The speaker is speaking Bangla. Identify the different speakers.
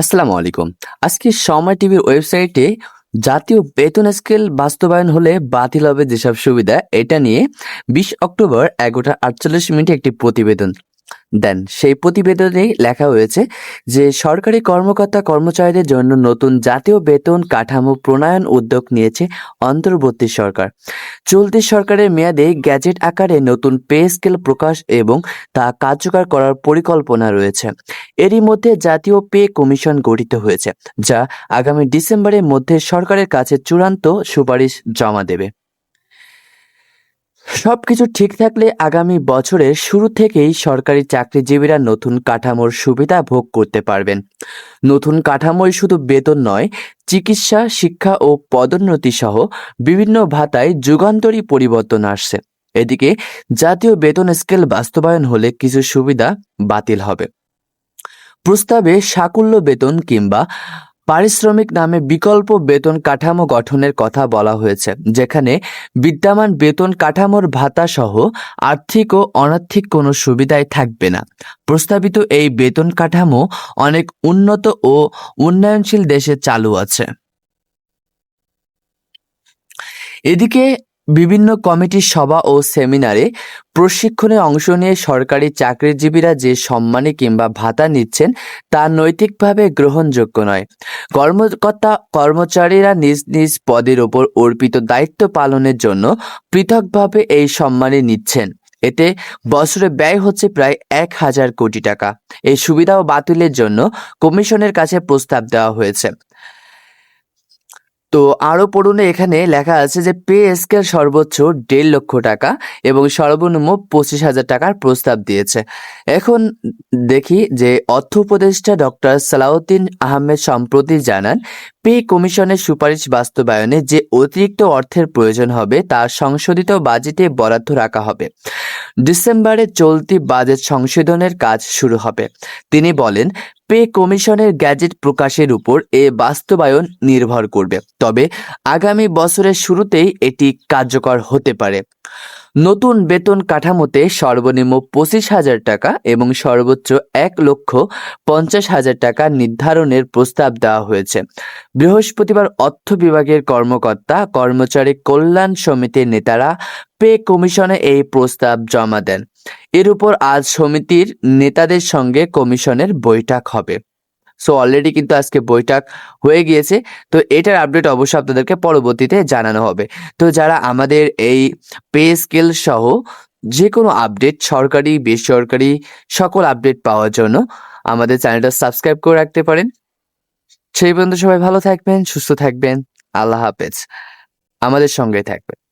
Speaker 1: আসসালামু আলাইকুম। আজকে সময় টিভির ওয়েবসাইটে জাতীয় বেতন স্কেল বাস্তবায়ন হলে বাতিল হবে যেসব সুবিধা, এটা নিয়ে বিশ অক্টোবর এগারোটা আটচল্লিশ মিনিটে একটি প্রতিবেদন। দেন। সেই প্রতিবেদনে লেখা হয়েছে যে, সরকারি কর্মকর্তা কর্মচারীদের জন্য নতুন জাতীয় বেতন কাঠামো প্রণয়ন উদ্যোগ নিয়েছে অন্তর্বর্তী সরকার। চলতি সরকারের মেয়াদে গ্যাজেট আকারে নতুন পে স্কেল প্রকাশ এবং তা কার্যকর করার পরিকল্পনা রয়েছে। এরই মধ্যে জাতীয় পে কমিশন গঠিত হয়েছে, যা আগামী ডিসেম্বরের মধ্যে সরকারের কাছে চূড়ান্ত সুপারিশ জমা দেবে। সবকিছু ঠিক থাকলে আগামী বছরের শুরু থেকেই সরকারি চাকরিজীবীরা নতুন কাঠামোর সুবিধা ভোগ করতে পারবেন। নতুন কাঠামোয় শুধু বেতন নয়, চিকিৎসা, শিক্ষা ও পদোন্নতি সহ বিভিন্ন ভাতায় যুগান্তরী পরিবর্তন আসছে। এদিকে জাতীয় বেতন স্কেল বাস্তবায়ন হলে কিছু সুবিধা বাতিল হবে। প্রস্তাবে সাকুল্য বেতন কিংবা পারিশ্রমিক নামে বিকল্প বেতন কাঠামো গঠনের কথা বলা হয়েছে, যেখানে বিদ্যমান বেতন কাঠামোর ভাতা সহ আর্থিক ও অনার্থিক কোনো সুবিধাই থাকবে না। প্রস্তাবিত এই বেতন কাঠামো অনেক উন্নত ও উন্নয়নশীল দেশে চালু আছে। এদিকে বিভিন্ন কমিটির সভা ও সেমিনারে প্রশিক্ষণে অংশ নিয়ে সরকারি চাকরিজীবীরা যে সম্মানে কিংবা ভাতা নিচ্ছেন তা নৈতিকভাবে গ্রহণযোগ্য নয়। কর্মকর্তা কর্মচারীরা নিজ নিজ পদের ওপর অর্পিত দায়িত্ব পালনের জন্য পৃথকভাবে এই সম্মানে নিচ্ছেন। এতে বছরে ব্যয় হচ্ছে প্রায় এক হাজার কোটি টাকা। এই সুবিধা ও বাতিলের জন্য কমিশনের কাছে প্রস্তাব দেওয়া হয়েছে। তো আরও পড়ুন, এখানে লেখা আছে যে পে স্কেল সর্বোচ্চ দেড় লক্ষ টাকা এবং সর্বনিম্ন পঁচিশ হাজার টাকার প্রস্তাব দিয়েছে। এখন দেখি যে অর্থ উপদেষ্টা ডক্টর সালাউদ্দিন আহমেদ সম্প্রতি জানান, পে কমিশনের সুপারিশ বাস্তবায়নে যে অতিরিক্ত অর্থের প্রয়োজন হবে তা সংশোধিত বাজেটে বরাদ্দ রাখা হবে। ডিসেম্বরে চলতি বাজেট সংশোধনের কাজ শুরু হবে। তিনি বলেন, পে কমিশনের গ্যাজেট প্রকাশের উপর এ বাস্তবায়ন নির্ভর করবে। তবে আগামী বছরের শুরুতেই এটি কার্যকর হতে পারে। নতুন বেতন কাঠামোতে সর্বনিম্ন পঁচিশ হাজার টাকা এবং সর্বোচ্চ এক লক্ষ পঞ্চাশ হাজার টাকা নির্ধারণের প্রস্তাব দেওয়া হয়েছে। বৃহস্পতিবার অর্থ বিভাগের কর্মকর্তা, কর্মচারী কল্যাণ সমিতির নেতারা পে কমিশনে এই প্রস্তাব জমা দেন। এর উপর আজ সমিতির নেতাদের সঙ্গে কমিশনের বৈঠক হবে। সো অলরেডি কিন্তু আজকে বৈঠক হয়ে গিয়েছে। তো এটার আপডেট অবশ্যই আপনাদেরকে পরবর্তীতে জানানো হবে। তো যারা আমাদের এই পে স্কেল সহ যে কোনো আপডেট সরকারি, বেসরকারি, সকল আপডেট পাওয়ার জন্য আমাদের চ্যানেলটা সাবস্ক্রাইব করে রাখতে পারেন। সেই পর্যন্ত সবাই ভালো থাকবেন, সুস্থ থাকবেন। আল্লাহ হাফেজ। আমাদের সঙ্গে থাকবেন।